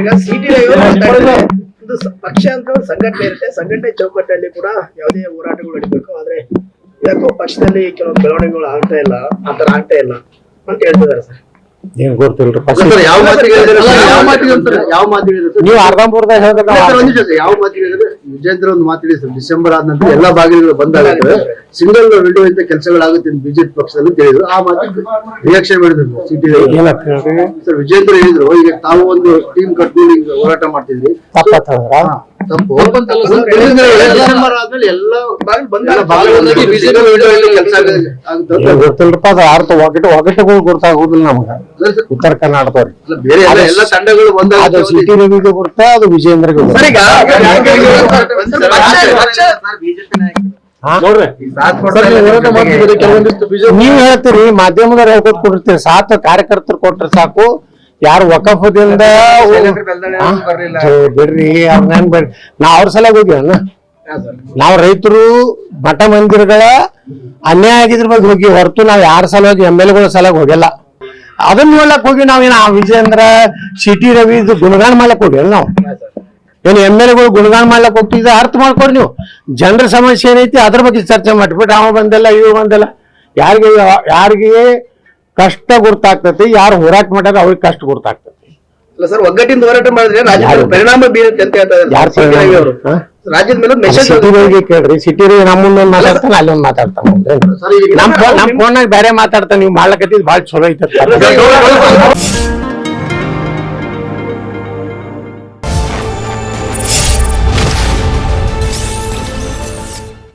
ಈಗ ಸಿಟಿ ಒಂದು ಪಕ್ಷ ಅಂತ ಸಂಘಟನೆ ಇರುತ್ತೆ. ಸಂಘಟನೆ ಚೌಕಟ್ಟಲ್ಲಿ ಕೂಡ ಯಾವುದೇ ಹೋರಾಟಗಳು ನಡೀಬೇಕು. ಆದ್ರೆ ಇದಕ್ಕೂ ಪಕ್ಷದಲ್ಲಿ ಕೆಲವೊಂದು ಬೆಳವಣಿಗೆಗಳು ಆಗ್ತಾ ಇಲ್ಲ. ಆತರ ಆಗ್ತಾ ಇಲ್ಲ ಅಂತ ಹೇಳ್ತಿದ್ದಾರೆ ಸರ್. ಏನ್ ಗೊತ್ತಿಲ್ರಿ ಸರ್, ಯಾವ ಮಾತಿಗೆ ಹೇಳಿದ್ರೆ ಸರ್, ಯಾವ ಮಾತಿಗೆ ಹೇಳ್ತಾರೆ? ಯಾವ ಮಾತಿಗೆ ಹೇಳಿದ್ರೆ ಸರ್? ನೀವು ಅರ್ಧಂಪುರದ ಯಾವ ಮಾತಿಗೆ ಹೇಳಿದ್ರೆ ವಿಜೇಂದ್ರ ಒಂದು ಮಾತಿ ಸರ್ ಡಿಸೆಂಬರ್ ಆದ ನಂತರ ಎಲ್ಲಾ ಬಾಗಿಲುಗಳು ಬಂದಾಗ ಸಿಂಗಲ್ ವಿಂಡೋ ಇಂದ ಕೆಲಸಗಳಾಗುತ್ತೆ ಬಿಜೆಪಿ ಪಕ್ಷದಲ್ಲಿ ತಿಳಿದ್ರು ಹೇಳಿದ್ರು ಆ ಮಾತಿಗೆ ರಿಯಾಕ್ಷನ್ ಮಾಡಿದ್ರು ಸಿಟಿ ಸರ್ ವಿಜೇಂದ್ರ ಹೇಳಿದ್ರು ಈಗ ತಾವು ಒಂದು ಟೀಮ್ ಕಟ್ಕೊಂಡು ಹೋರಾಟ ಮಾಡ್ತಿದ್ರಿ. ಅದು ಒಗಟು ಒಗಟುಗಳು ಗೊತ್ತಾಗೋದಿಲ್ಲ ನಮಗ ಉತ್ತರ ಕರ್ನಾಟಕದವ್ರಿ ಎಲ್ಲ ತಂಡಗಳು ಅದು ಸಿಟಿ ರವಿಗೆ ಗೊತ್ತಾ ಅದು ವಿಜೇಂದ್ರಗೆ ನೀವ್ ಹೇಳ್ತೀರಿ ಮಾಧ್ಯಮದವ್ರು ಹೇಳ್ಕೊಟ್ ಕೊಟ್ಟಿರ್ತೀರಿ ಸಾತ್ ಕಾರ್ಯಕರ್ತರು ಕೊಟ್ರೆ ಸಾಕು ಯಾರು ವಕಫದಿಂದ ಬಿಡ್ರಿ ಅವ್ರನ್ನ ಬಿಡ್ರಿ? ನಾ ಅವ್ರ ಸಲ ಹೋಗ್ಯಾನ ನಾವ್ ರೈತರು ಮಠ ಮಂದಿರಗಳ ಅನ್ಯಾಯ ಆಗಿದ್ರ ಬಗ್ಗೆ ಹೋಗಿ ಹೊರತು ನಾವ್ ಯಾರ ಸಲುವಾಗಿ ಎಂ ಎಲ್ಗಳ ಸಲಗ ಹೋಗಿಲ್ಲ. ಅದನ್ನ ನೋಡ್ಲಕ್ ಹೋಗಿ ನಾವೇನ ಆ ವಿಜೇಂದ್ರ ಸಿಟಿ ರವಿ ಇದು ಗುಣಗಾನ ಮಾಡ್ಲಕ್ ಹೋಗಿಲ್ಲ ನಾವು? ಏನು ಎಂ ಎಲ್ ಎಗಳು ಗುಣಗಾನ ಮಾಡ್ಲಕ್ ಹೋಗ್ತಿದ್ದ ಅರ್ಥ ಮಾಡ್ಕೊಡಿ ನೀವು. ಜನರ ಸಮಸ್ಯೆ ಏನೈತಿ ಅದ್ರ ಬಗ್ಗೆ ಚರ್ಚೆ ಮಾಡ್ಬಿಟ್ಟು ಅವ ಬಂದಿಲ್ಲ ಇವ್ ಬಂದಿಲ್ಲ. ಯಾರಿಗೆ ಯಾರಿಗೆ ಕಷ್ಟ ಗುರ್ತಾಗ್ತತಿ ಯಾರು ಹೋರಾಟ ಮಾಡ್ಯಾರ ಅವ್ರಿಗೆ ಕಷ್ಟ ಗುರ್ತಾಗ್ತತಿ ಅಲ್ಲ ಸರ್ ಒಗ್ಗಟ್ಟಿಂದ ಹೋರಾಟ ಮಾಡಿದ್ರೆ ರಾಜ್ಯದ ಪರಿಣಾಮ ಬೀರುತ್ತೆ ಅಂತ ಯಾರು ಸಿಟಿ ಅವರು ಹಾ? ರಾಜ್ಯದ ಮೇಲೆ ಮೆಸೇಜ್ ಸಿಟಿ ರವಿಗೆ ಕೇಳ್ರಿ ಸಿಟಿ ರವಿ ನಮ್ಮ ಮುಂದೆ ಮಾತಾಡ್ತಾನೆ ಅಲ್ಲಿ ಒಂದು ಮಾತಾಡ್ತಾನೆ ಸರ್ ಈಗ ನಮ್ ಫೋನ್ ನಮ್ ಫೋನ್ನಾಗ ಬೇರೆ ಮಾತಾಡ್ತಾನೆ ನೀವು ಮಾಡ್ಲಕತ್ತಿದ್ ಭಾಳ ಚಲೋ ಐತೆ